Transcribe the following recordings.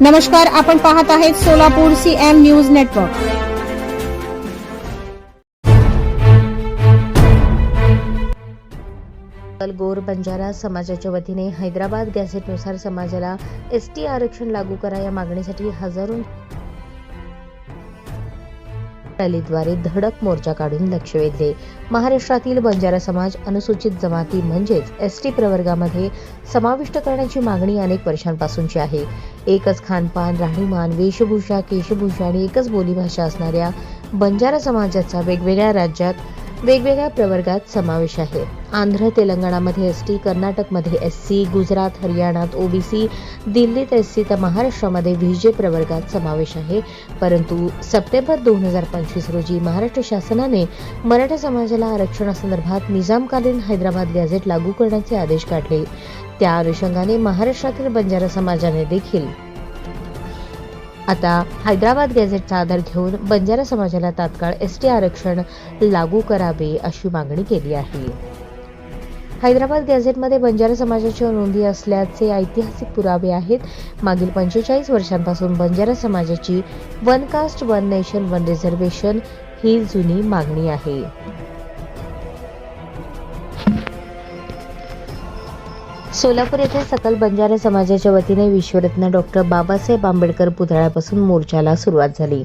नमस्कार आपण पाहत आहेत Solapur C M news network Gor Banjara समाजाच्या वतीने हैदराबाद गॅझेटनुसार समाजाला एस टी आरक्षण लागू करा या मागणीसाठी हजारो रॅलीद्वारे धडक मोर्चा काढून लक्ष वेधले. महाराष्ट्रातील बंजारा समाज अनुसूचित जमाती म्हणजेच एस टी प्रवर्गामध्ये समाविष्ट करण्याची मागणी अनेक वर्षांपासूनची आहे. एकच खानपान राहणीमान वेशभूषा केशभूषा आणि एकच बोलीभाषा असणाऱ्या बंजारा समाजाचा वेगवेगळ्या राज्यात वेगवेगळ्या प्रवर्गात समावेश आहे. आंध्र तेलंगणामध्ये एस टी कर्नाटकमध्ये एस सी गुजरात हरियाणात ओबीसी दिल्लीत एस सी तर महाराष्ट्रामध्ये व्हीजे प्रवर्गात समावेश आहे. परंतु सप्टेंबर दोन हजार पंचवीस रोजी महाराष्ट्र शासनाने मराठा समाजाला आरक्षणासंदर्भात निजामकालीन हैदराबाद गॅझेट लागू करण्याचे आदेश काढले. त्या अनुषंगाने महाराष्ट्रातील बंजारा समाजाने देखील आता हैदराबाद गॅझेटचा आधार घेऊन बंजारा समाजाला तात्काळ एस टी आरक्षण लागू करावे अशी मागणी केली आहे. हैदराबाद गॅझेटमध्ये बंजारा समाजाच्या नोंदी असल्याचे ऐतिहासिक पुरावे आहेत. मागील पंचेचाळीस वर्षांपासून बंजारा समाजाची one caste one nation one reservation ही जुनी मागणी आहे. सोलापूर येथे सकल बंजारा समाजाच्या वतीने विश्वरत्न डॉक्टर बाबासाहेब आंबेडकर पुतळ्यापासून मोर्चाला सुरुवात झाली.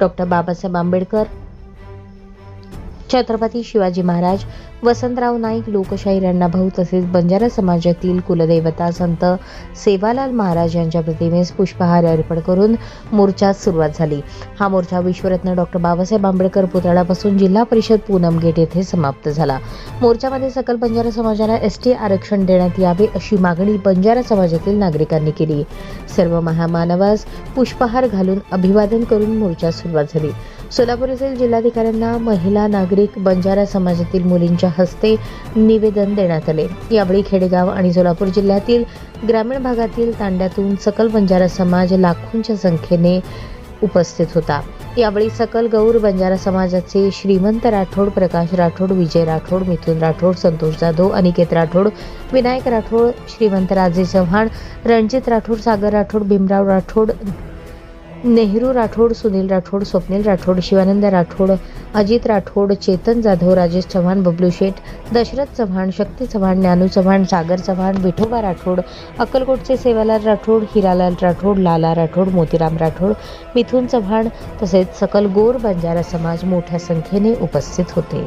डॉक्टर बाबासाहेब आंबेडकर छत्रपती शिवाजी महाराज वसंतराव नाईक लोकशाही अण्णाभाऊ तसेच बंजारा समाजातील कुलदेवता संत सेवालाल महाराज यांच्या प्रतिमेस पुष्पहार अर्पण करून मोर्चास सुरुवात झाली. हा मोर्चा विश्वरत्न डॉक्टर बाबासाहेब आंबेडकर पुतळ्यापासून जिल्हा परिषद पूनम गेट येथे समाप्त झाला. मोर्चामध्ये सकल बंजारा समाजाला एस टी आरक्षण देण्यात यावे अशी मागणी बंजारा समाजातील नागरिकांनी केली. सर्व महामानवास पुष्पहार घालून अभिवादन करून मोर्चास सुरुवात झाली. सोलापूर येथील जिल्हाधिकाऱ्यांना महिला नागरिक बंजारा समाजातील मुलींच्या हस्ते निवेदन देण्यात आले. यावेळी खेडेगाव आणि सोलापूर जिल्ह्यातील ग्रामीण भागातील तांड्यातून सकल बंजारा समाज लाखोंच्या संख्येने उपस्थित होता. यावेळी सकल गौर बंजारा समाजाचे श्रीमंत राठोड प्रकाश राठोड विजय राठोड मिथुन राठोड संतोष जाधव अनिकेत राठोड विनायक राठोड श्रीमंत राजे चव्हाण रणजित राठोड सागर राठोड भीमराव राठोड नेहरू राठोड सुनील राठोड स्वप्नील राठोड शिवानंद राठोड अजित राठोड चेतन जाधव राजेश चव्हाण बबलू शेठ दशरथ चव्हाण शक्ती चव्हाण ज्ञानू चव्हाण सागर चव्हाण विठोबा राठोड अक्कलकोटचे सेवालाल राठोड हिरालाल राठोड लाला राठोड मोतीराम राठोड मिथुन चव्हाण तसेच सकल गोर बंजारा समाज मोठ्या संख्येने उपस्थित होते.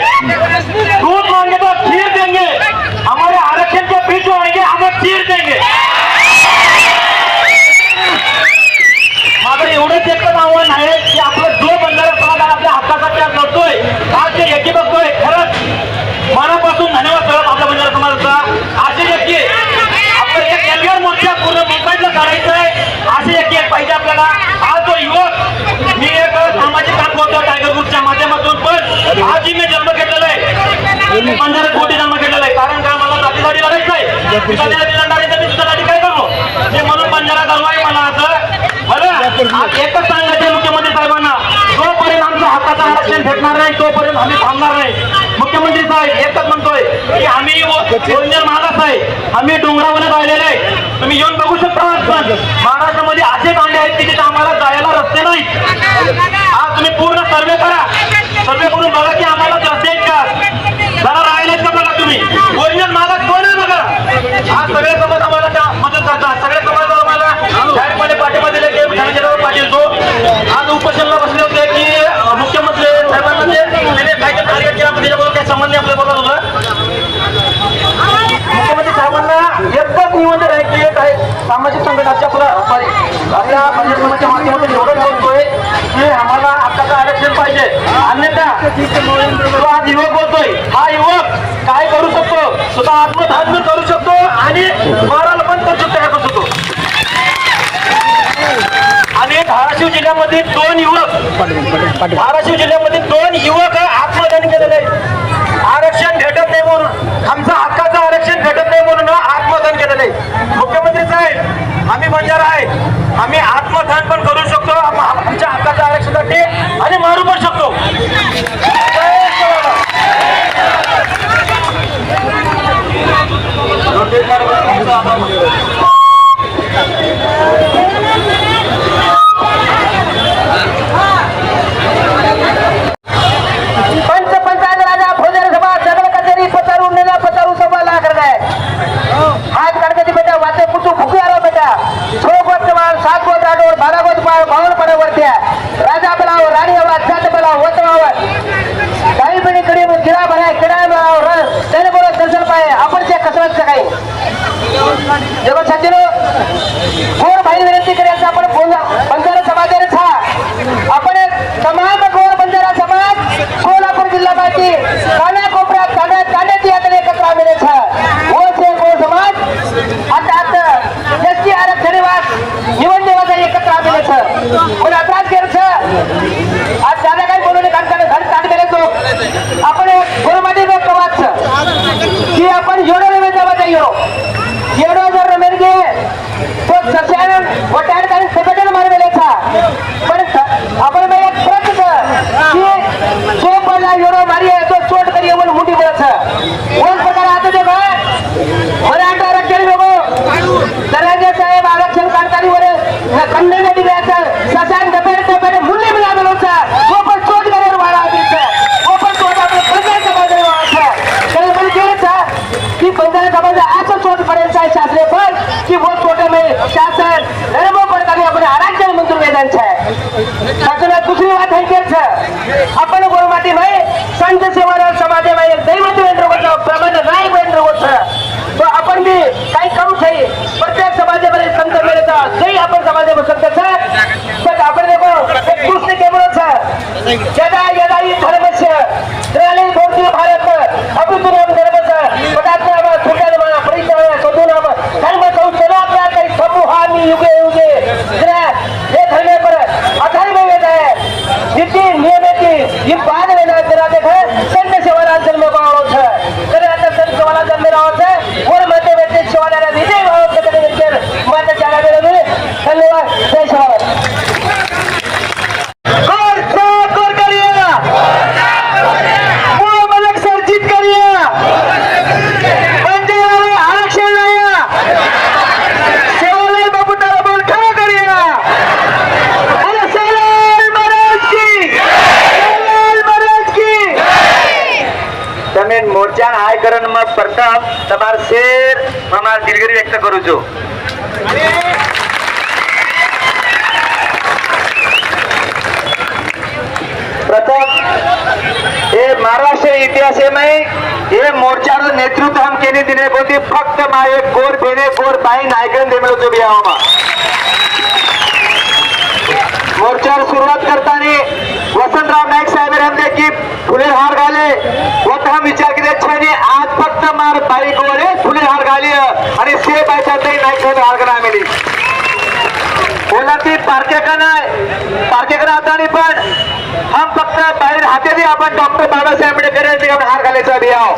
दूध मांगे तो खीर देंगे हमारे आरक्षण के बीच जो आएंगे हमें खीर देंगे माझं एवढंच एकच आव्हान आहे की आपलं जो बंजारा समाज आपल्या हक्कासाठी आज लढतोय आज जे एकी बघतोय खरंच मनापासून धन्यवाद करत आपल्या बंजारा समाजाचा असे एकी आपलं एक एल्गार मोर्चा पूर्ण मुंबईतला काढायचं आहे असे एकी एक पाहिजे आपल्याला आज जो युवक मी एक सामाजिक काम करतो टायगर ग्रुपच्या माध्यमातून पण आजही मी जन्म घेतलेला बंजारा कोटी जन्म घेतलेला आहे. कारण का मला जातीसाठी लढायचं तुझ्यासाठी काय करू? मी म्हणून बंजारा आहे मला असं. बरं? एकच सांगायचे मुख्यमंत्री साहेबांना. जोपर्यंत आमचं हक्काचं आरक्षण भेटणार नाही तोपर्यंत आम्ही थांबणार नाही. मुख्यमंत्री साहेब एकच म्हणतोय की आम्ही ओरिजिनल मागास आहे. आम्ही डोंगरावर राहिलेले आहे. तुम्ही येऊन बघू शकता. महाराष्ट्रामध्ये असे कांडे आहेत की तिथे आम्हाला जायला रस्ते नाहीत. आज तुम्ही पूर्ण सर्वे करा. सर्वे करून बघा की आम्हाला रस्ते आहेत का जरा राहिलेत का बघा तुम्ही. ओरिजिनल मागास कोण आहे बघा? हा सगळे समाज आम्हाला त्या मदत करतात. सगळे समाज आम्हाला शाळेमध्ये पाठिंबा दिले की धनंजयराव पाटील जो आज उपोषणला बसले होते की मुख्यमंत्री साहेबांना ते त्याने काय काय कार्य केला त्याच्याबरोबर काही संबंध आपल्या बघा होतं. मुख्यमंत्री साहेबांना एकच निवेदन आहे की एक आहे सामाजिक संघटनाच्या पुढं आपल्या पंचायत माध्यमातून एवढं बोलतोय की आम्हाला हक्काचं पाहिजे. अन्यथा तो आज युवक बोलतोय. हा युवक काय करू शकतो? स्वतः आत्मधान करू शकतो आणि मारायला पण तो तयार करू शकतो. आणि धाराशिव जिल्ह्यामध्ये दोन युवक धाराशिव जिल्ह्यामध्ये दोन युवक आत्मदान केलेले आहेत. आरक्षण भेटत नाही म्हणून आमचं हक्काचं आरक्षण भेटत नाही म्हणून आत्मदान केलेलं आहे मुख्यमंत्री साहेब आम्ही बंजारा आहे आम्ही आत्मदान पण करू शकतो. आमच्या हक्काच्या आरक्षणासाठी आणि मारू पण शकतो जय शिवराय. पंच पंचायत राजा भोजन सभा सगळं कचेरी पचारू नेला पचारू सभा ला कर गए हाथ गणपति बेटा वाते कुटू भूखे आरो बेटा छो गोत माल सात गोत राडोर बारा गोत माल बावन पडे वरते राजा बलाव राणी अवला जात बलाव वतवावर काही बणी कडे गिरा भराय किडा बलाव रस त्याने बोलो दर्शन पाय आपण त्या कसरत सकाळी जगो सज्जनो गोर भाई विनंती करायचं आपण बोल- बंजारा समाजाने हा आपण एक तमाम गोर बंजारा समाज कोल्हापूर जिल्हा पाहिजे कान्या कोपऱ्यात कान्या कान्याची यात्रा एकत्र आलेले छ वो से गोर समाज आता आता एसटी आरक्षण वाद निवड देवाचा एकत्र आलेले छ पण अपराध केलं छ आज दादा काही बोलवले काम करे घर काढ गेले तो आपण गोरमध्ये लोक वाच की आपण एवढं नव्हे जावा जाईयो एवढं जर रमेल गे तो सस्यानं वटाण काही सगळं मारलेला था पण स- आपण मग एक प्रश्न की जो पहिला एवढं मारी आहे तो चोट करी येऊन मुठी द्यायचं कोण प्रकार आता ते बघ मराठा आरक्षण बघो दराजे साहेब आरक्षण काढताना वर खंडन दिल्याचं ससान डबेड डबेड मूल्य मिळालं होतं तो पण चोट करेल वाढा द्यायचं तो पण चोट आपलं पंचायत समाजाने वाढायचं त्याला म्हणजे केलं की पंचायत समाजा असं चोट पडेल आहे शास्त्रीय पण की वो छोटे में शासन धर्मों पर पडताना अपने आरक्षण मंत्र वेदन आहे. शासनात दुसरी बात आहे केच आपण गोरमाटी माय संत सेवादार समाजे माय दैवत वेंद्र होतं. प्रमाण नाही वेंद्र होतं. तो अपन भी काही कम छै प्रत्येक समाजामध्ये संत मिळतं जरी आपण समाजामध्ये संत बट आपण देखो एक दूसरे के विरोध ज्यादा केले दिले होते फक्त माझे गोर बेने गोर बाई नायकन देमेलो तो बिहावा मोर्चावर सुरुवात करताना वसंतराव नाईक साहेब म्हणते की फुले हार घाले. व हम विचार केले छाने आज फक्त मार बाई गोरे फुले हार घाली. आणि से बायच्या ते नाईक साहेब हार घाला मिली बोला ती पार्केकर नाही? पार्केकर पण हम फक्त बाहेर हाते आपण डॉक्टर बाबासाहेब आंबेडकर यांचे आपण हार घालायचा अभियाव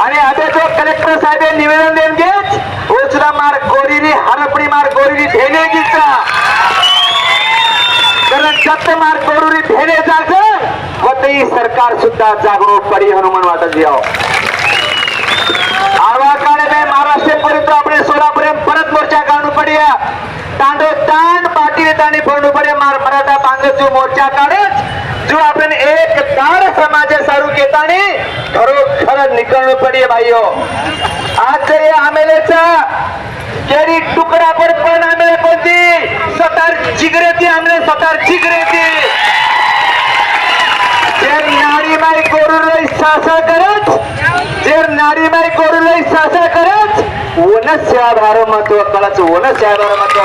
आणि आता कलेक्टर साहेब निवेदन देणगेच ओचरा मार्ग गोरीरी हरपणी मार्ग गोरीरी धेने गीचा कारण जप्त मार्ग गोरुरी धेने जागर वतही सरकार सुद्धा जागरूक परी हनुमान वाटत याव आरवा काळे में महाराष्ट्र पर्यंत आपण सोलापूर परत मोर्चा काढून पडूया. तांडो तांड पाटील ताणी फोडू पडे मार मराठा बांधत जो मोर्चा काढत जो आपण एक दार समाज सारू घेताने घरो નીકળવું પડે ભાઈઓ आज जर हे आमेलेचा केरी तुकडा पण पण आमेले कोणती सतार जिगरेती आमले सतार जिगरेती जे नारी माय गोरुलाई सासा करत जे नारी माय गोरुलाई सासा करत ओनच भार महत्व कळाच ओनच भार महत्व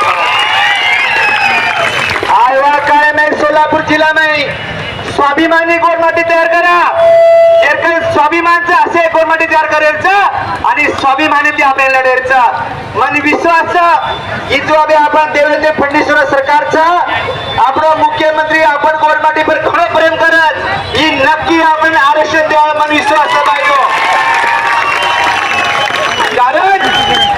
आयवा काय नाही सोलापूर जिल्हा नाही स्वाभिमानी गोरमाटी तयार करा जर काही स्वाभिमानचं असे गोरमाटी तयार करायचं आणि स्वाभिमाने ते आपल्याला लढायचं. मन विश्वास ही जो अभि आपण देवेंद्र फडणवीस सरकारचं आपण मुख्यमंत्री आपण गोरमाटीवर खरं प्रेम करत? ही नक्की आपण आरक्षण द्यावं मन विश्वास पाहिजे कारण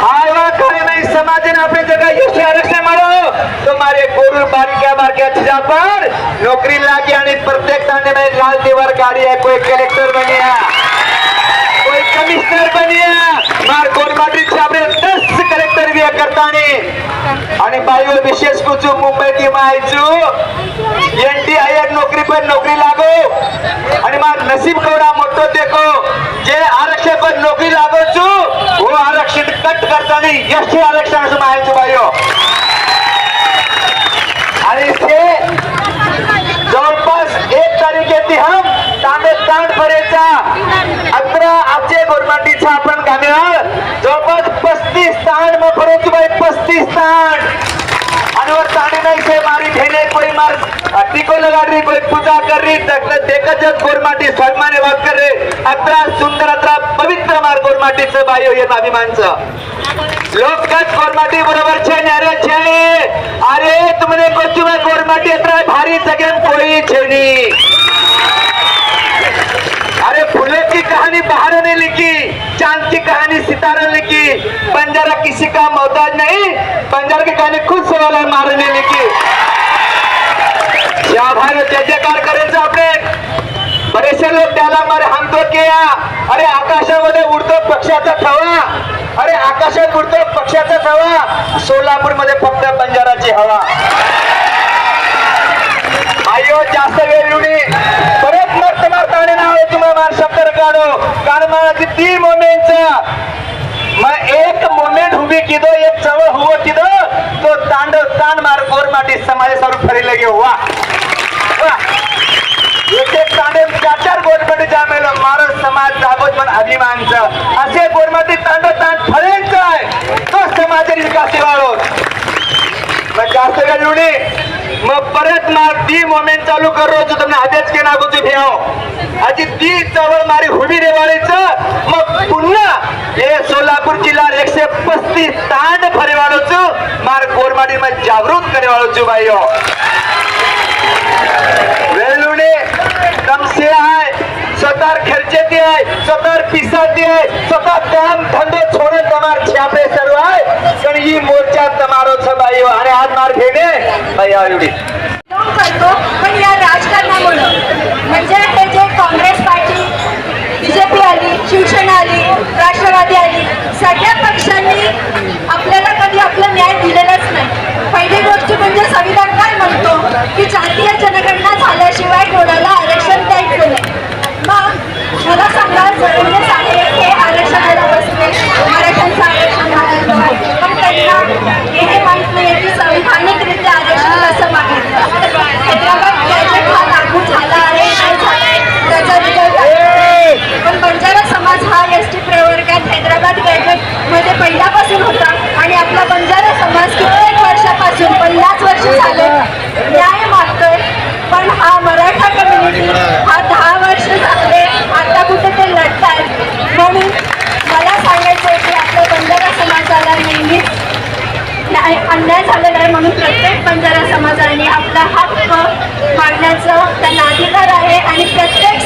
आयवा काय नाही समाजाने आपले जगह यश आरक्षण मारो तुम्हारे गुरु बारक्या बारक्या चीजा पर नौकरी लागी आणि प्रत्येक थाने में लाल दीवार गाड़ी है कोई कलेक्टर बनिया कोई कमिश्नर बनिया मार गोरमाटी आपले दस कलेक्टर भी करताने आणि बाईवर विशेष कुछ मुंबई ती मायचू एनडीआयआर नोकरी पण नोकरी लागो। आणि मार नसीब केवढा मोठो देखो जे आरक्षण पण नोकरी लागो हो आरक्षण कट करताना यश आरक्षण असं माहायचं बायो। और इसके जवळपास एक तारीख येते हम तांबे तांड भरेचा अकरा आचे गोरमाटीचा आपण घालणार जवळपास पस्तीस तांड मग भरायची बाई पस्तीस तांड आणि वर तांडे नाही से मारी भेने कोई मार. टिको लगा रही कोई पूजा कर रही देखत जग गोरमाटी सन्माने वाग कर रे अत्रा सुंदर अत्रा पवित्र मार गोरमाटीचं बायो हे अभिमानचं. लोक कच गोरमाटी बरोबर છે ને અરે છે ને અરે तुमने कोची में गोरमाटी इतना भारी जगह कोई છે नहीं अरे फूलों की कहानी बाहर ने लिखी चांद की कहानी सितारा ने लिखी बंजारा किसी का मोहताज नहीं बंजारा की कहानी खुद सवाल मार ने लिखी या भारत जय जयकार करायचं आपले बरेचसे लोक त्याला मारे हमतो किया अरे आकाशामध्ये उडतो पक्षाचा थवा अरे आकाशात उडतो पक्षाचा हवा सोलापूरमध्ये फक्त बंजाराची हवा. आयो जास्त वेळ येऊनी परत मस्त मारताने नाव आहे तुम्हाला मार काढो कारण मला ती मोमेंटचा. मग एक मोमेंट उभी किदो एक चवळ हुवो किदो. तो तांडव तांड मार गोर माटी समाज स्वरूप फरी घेऊ वा. वा. एक एक तांडे चार चार गोरमाटी जामेलो. मारो समाज जागोत पण अभिमानचं. এর মধ্যে তাণ্ডতান ठरेल काय तो समाजातील विकासी वाढवत मग जास्त काय एवढी मग परत ना ती मोमेंट चालू कर रोज. तुम्ही आधीच के नागो तुम्ही आजी ती चवळ मारी हुबी रेवाळीचं. मग पुन्हा हे सोलापूर जिल्हा एकशे पस्तीस तांड फरेवाळोचू. मार गोरमाडी मग जागृत करेवाळोचू बाई हो. वेलुणे तमसे आहे. આય સતાર ખર્ચેતી આય સતાર પીસાતી આય સતાર કામ ધંધો છોડે તમાર છાપે સરવાય પણ ઈ મોરચા તમારો છે ભાઈઓ અને હાથ માર ફેને ભાઈ આવડી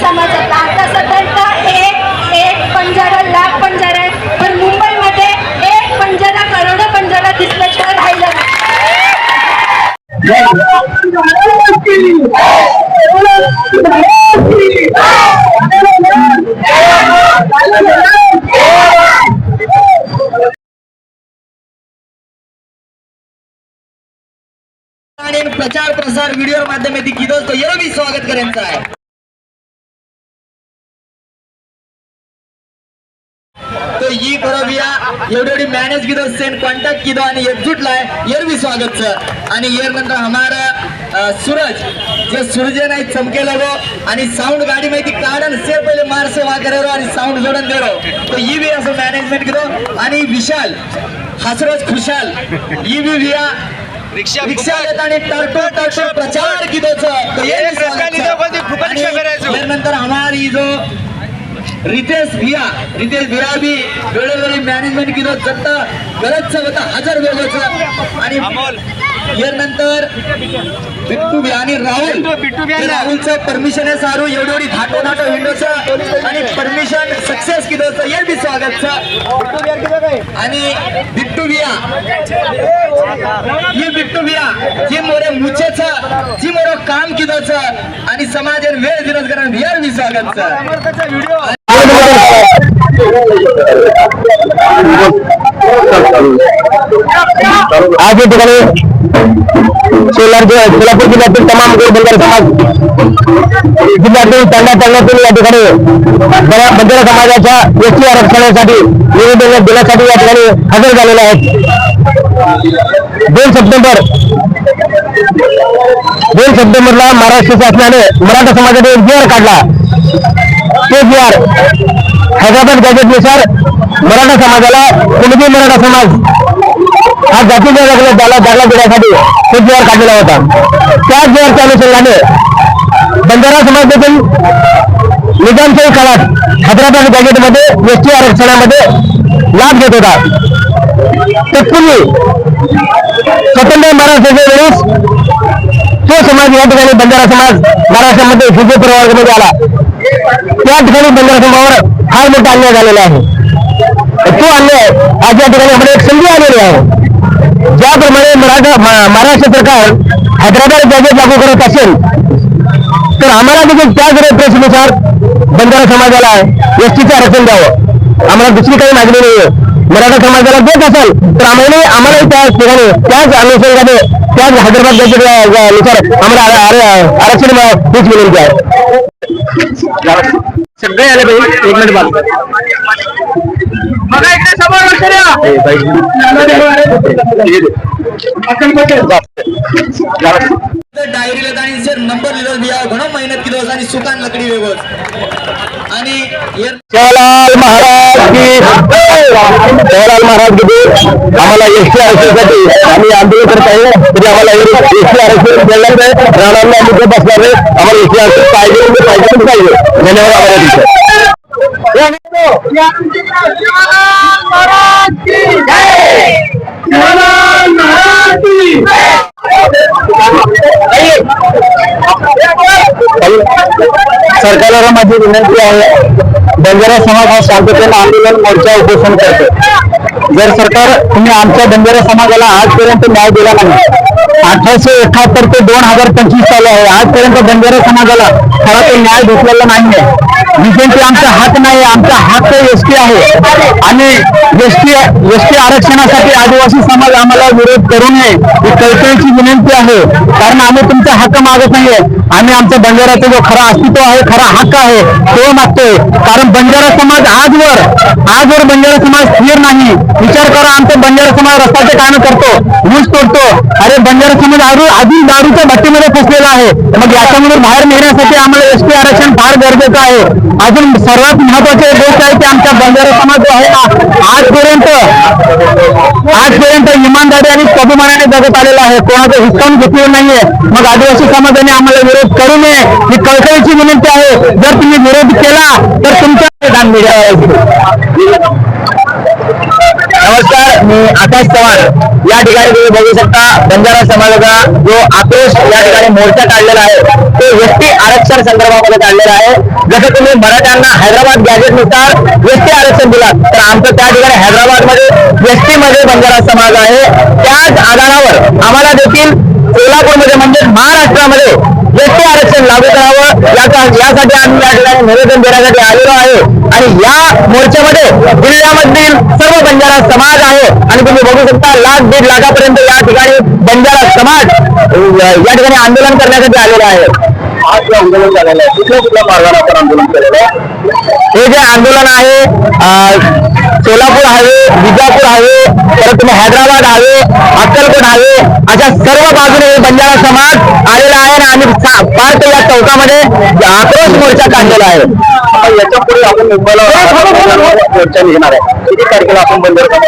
प्रत्येक आता सध्या एक एक पंजारा लाख पंजारा आहे पण मुंबईमध्ये एक पंजारा करोडो पंजारा दिसल्याशिवाय आणि प्रचार प्रसार व्हिडिओ माध्यमातील किदो एवढी स्वागत करायचं आहे तो ई बरोबिया एवढी एवढी मॅनेज किदो सेंड कॉन्टॅक्ट किदो आणि एकजूट लाय. एरवी स्वागत सर आणि एर नंतर हमारा सूरज. जे सूरज नाही चमके लगो आणि साऊंड गाडी माहिती काढन से पहिले मार से वा करेरो आणि साऊंड जोडन देरो तो ई बी असं मॅनेजमेंट किदो. आणि विशाल हसरज खुशाल. ई बी विया रिक्षा रिक्षा आणि टर्टो टर्टो प्रचार आणि नंतर हमारी जो रितेश भिया रितेश भिया बी वेळोवेळी मॅनेजमेंट किलो जत्ता गरजचं होता हजार वेगळंच आणि यार नंतर बिट्टू आणि राहुल. राहुलचं परमिशन आहे सारू. एवढी धाटो धाटो विंडोचं आणि परमिशन सक्सेस किलोचं यार बी स्वागतचं. आणि बिट्टू भिया ही बिट्टू भिया जी मोरे मुचेचं जी मोरो काम किलोचं आणि समाजान वेळ दिनच कारण यार बी स्वागतचं. आज या ठिकाणी सोलार सोलापूर जिल्ह्यातील तमाम गोरबंदर समाज जिल्ह्यातील तांडा तांड्यातून या ठिकाणी बंजा- बंजारा समाजाच्या एसटी आरक्षणासाठी निवेदन देण्यासाठी या ठिकाणी हजर झालेले आहेत. दोन सप्टेंबर दोन सप्टेंबरला महाराष्ट्र शासनाने मराठा समाजाने एक जी आर काढला. ते जी आर हैदराबाद गॅजेटनुसार मराठा समाजाला कुणबी मराठा समाज हा जातीच्या दाखला त्याला दाखला देण्यासाठी तो जोर काढलेला होता. त्या जोरच्या अनुषंगाने बंजारा समाज देखील निजामशाही काळात हैदराबाद गॅजेटमध्ये एस टी आरक्षणामध्ये लाभ घेत होता. तत्पूर्वी स्वतंत्र महाराष्ट्राच्या वेळेस तो समाज या ठिकाणी बंजारा समाज महाराष्ट्रामध्ये हिंदू प्रवर्गामध्ये आला. त्या ठिकाणी बंजारा समाजावर फार मोठा अन्याय झालेला आहे. तो अन्याय आज या ठिकाणी आपण एक संधी आलेली आहे. ज्याप्रमाणे मराठा महाराष्ट्र सरकार हैदराबाद गॅजेट लागू करत असेल तर आम्हाला देखील त्याच रेफरन्सनुसार बंजारा समाजाला एसटीचं आरक्षण द्यावं. आम्हाला दुसरी काही मागणी नाहीये. मराठा समाजाला देत असेल तर आम्हाला आम्हालाही त्या ठिकाणी त्याच अनुषंगाने त्याच हैदराबादनुसार आम्हाला आर- आर- आरक्षण हीच विनंती आहे. सगळे आले पाहिजे एक मिनिट डायरीला आणि सर नंबर लिहिलं या घणो मेहनत केली आणि सुकान लकडी वेगळं आणि एर महाराज की सेवालाल महाराज की आम्हाला एसटी आरक्षणासाठी आम्ही आंदोलन करत आहे. तरी आम्हाला एसटी आरक्षण मिळणार नाही राहणार आम्ही गप बसणार नाही आम्हाला एसटी आरक्षण पाहिजे पाहिजे पाहिजे. धन्यवाद आम्हाला सरकारला माझी विनंती बंजारा समाज हा शांततेनं आंदोलन, मोर्चा उपोषण करतो. जर सरकार, तुम्ही आमच्या बंजारा समाजाला आजपर्यंत न्याय दिला नाही, अठराशे एकाहत्तर ते दोन हज़ार पंचवीस चालू आहे, आजपर्यंत बंजारा समाजाला खरा तो न्याय भेटलेला नाहीये. विजयंती आमचा हात नाही आमचा हक्क एस टी आहे. आणि एस टी एस टी आरक्षणासाठी आदिवासी समाज आम्हाला विरोध करू नये ही कळकळीची विनंती आहे. कारण आम्ही तुमचा हक्क मागत नाहीये. आम्ही आमच्या बंजाराचा जो खरा अस्तित्व आहे खरा हक्क आहे तो मागतोय. कारण बंजारा समाज आजवर आजवर बंजारा समाज स्थिर नाही. विचार करा आमचा बंजारा समाज रस्त्याचे कामं करतो ऊस तोडतो. अरे बंजारा समाज आजू आधी दारूच्या भट्टीमध्ये फसलेला आहे. मग याच्यामधून बाहेर निघण्यासाठी आम्हाला एस टी आरक्षण फार गरजेचं आहे. अजून सर्वात महत्वाची गोष्ट आहे की आमचा बंजारा समाज जो आहे ना आजपर्यंत आजपर्यंत इमानदारी आणि स्वाभिमानाने जगत आलेला आहे. कोणाचं हिसकावून घेतलेलं नाहीये. मग आदिवासी समाजाने आम्हाला विरोध करू नये. ही कळकळीची विनंती आहे. जर तुम्ही विरोध केला तर तुमच्या मीडिया नमस्कार मी आकाश चव्हाण या ठिकाणी तुम्ही बघू शकता बंजारा समाजाचा जो आक्रोश या ठिकाणी मोर्चा काढलेला आहे तो एसटी आरक्षण संदर्भामध्ये काढलेला आहे. जसं तुम्ही मराठ्यांना हैदराबाद गॅजेटनुसार एसटी आरक्षण दिलात तर आमचं त्या ठिकाणी हैदराबादमध्ये एसटीमध्ये बंजारा समाज आहे. त्याच आधारावर आम्हाला देखील सोलापूरमध्ये म्हणजे महाराष्ट्रामध्ये एसटी आरक्षण लागू करावं याचा यासाठी आम्ही या ठिकाणी निवेदन देण्यासाठी आलेलो आहे. आणि या मोर्चामध्ये जिल्ह्यामधील सर्व बंजारा समाज आहे. आणि तुम्ही बघू शकता लाख दीड लाखापर्यंत या ठिकाणी बंजारा समाज या ठिकाणी आंदोलन करण्यासाठी आलेला आहे आज जे आंदोलन झालेलं आहे. कुठल्या कुठल्या मार्गाने आपण आंदोलन केलेलं आहे? हे जे आंदोलन आहे सोलापूर हायवे विजापूर हायवे परत तुम्ही हैदराबाद हायवे अक्कलकोट हायवे अशा सर्व बाजूने हे बंजारा समाज आलेला आहे आणि आम्ही पार्क या चौकामध्ये. आक्रोश मोर्चा काढलेला आहे. याच्यापुढे आपण मुंबईला मोर्चा निघणार आहे. किती तारखेला आपण बंजारा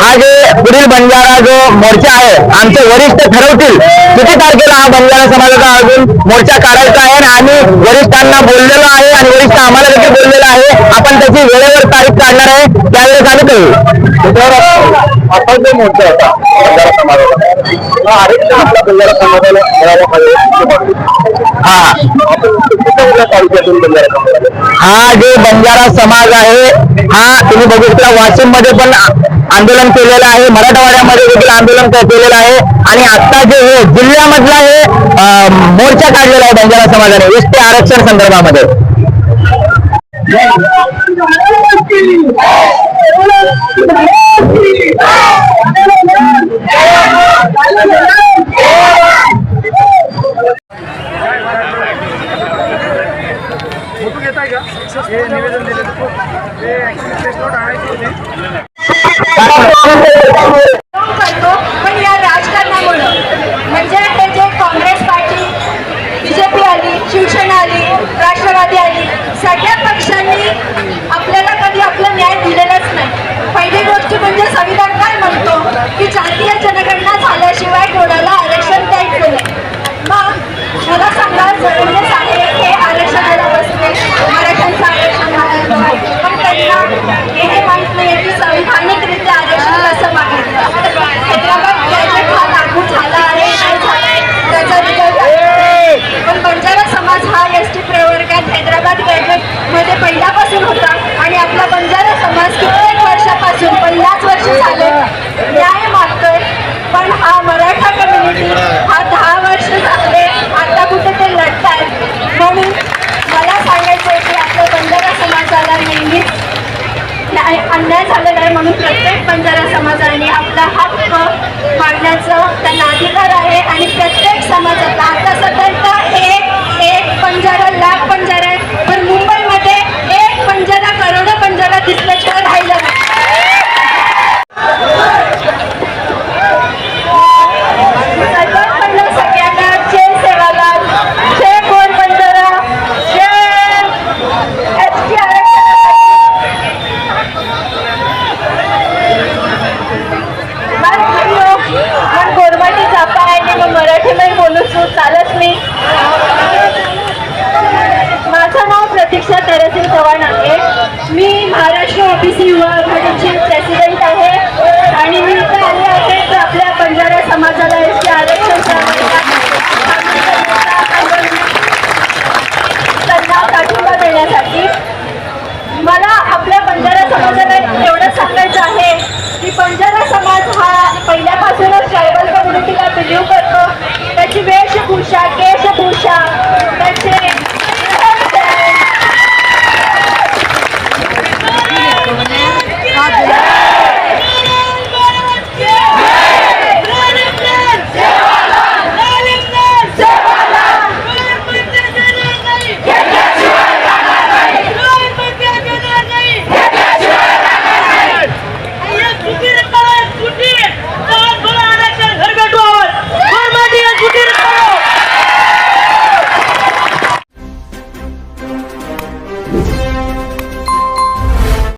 हा जे पुढील बंजारा जो मोर्चा आहे आमचे वरिष्ठ ठरवतील किती तारखेला हा बंजारा समाजाचा अजून मोर्चा काढायचा आहे आणि आम्ही वरिष्ठांना बोललेलो आहे आणि वरिष्ठ आम्हाला देखील बोललेलो आहे. आपण त्याची वेळेवर तारीख काढणार आहे त्यावेळेस आम्ही कळू आपण जे म्हणतो होता बंजारा समाजाचा. हा आरक्षण आपल्या बंजारा समाजाला मिळायला पाहिजे हा. तालुक्यातून बंजारा समाज हा जे बंजारा समाज आहे हा तुम्ही बघू शकता वाशिममध्ये पण आंदोलन केलेलं आहे मराठवाड्यामध्ये देखील आंदोलन केलेलं आहे. आणि आता जे हे जिल्ह्यामधला हे मोर्चा काढलेला आहे बंजारा समाजाने एस टी आरक्षण संदर्भामध्ये. निवेदन पण या राजकारणामुळं म्हणजे हे जे काँग्रेस पार्टी बीजेपी आली शिवसेना आली राष्ट्रवादी आली सगळ्या पक्षांनी आपल्याला कधी आपला न्याय दिलेलाच नाही पहिली गोष्ट म्हणजे संविधान काय म्हणतो? की जातीय जनगणना झाल्याशिवाय कोणाला आरक्षण द्यायचं नाही. मग मला सांगा जवळच आहे हे आरक्षणाला बसले. मराठ्यांचं आरक्षण पण त्यांना हे माहीत नाही की संविधानिकरित्या आरक्षण कसं मागितलं हैदराबाद हा लागू झाला आहे त्याचा आहे. पण बंजारा समाज हा एस टी प्रवर्गात हैदराबाद गॅजेटमध्ये पहिल्यापासून होता आणि आपला बंजारा समाज कित्येक वर्षापासून पन्नास वर्ष झाले न्याय मागतोय पण हा मराठा कम्युनिटी हा दहा वर्ष झाले आता कुठे ते लढतायत म्हणून मला सांगायचं आहे की आपल्या बंजारा समाजाला नेहमीच न्याय अन्याय झालेला आहे म्हणून प्रत्येक बंजारा समाजाने आपला हक्क मागण्याचं त्यांना अधिकार आहे.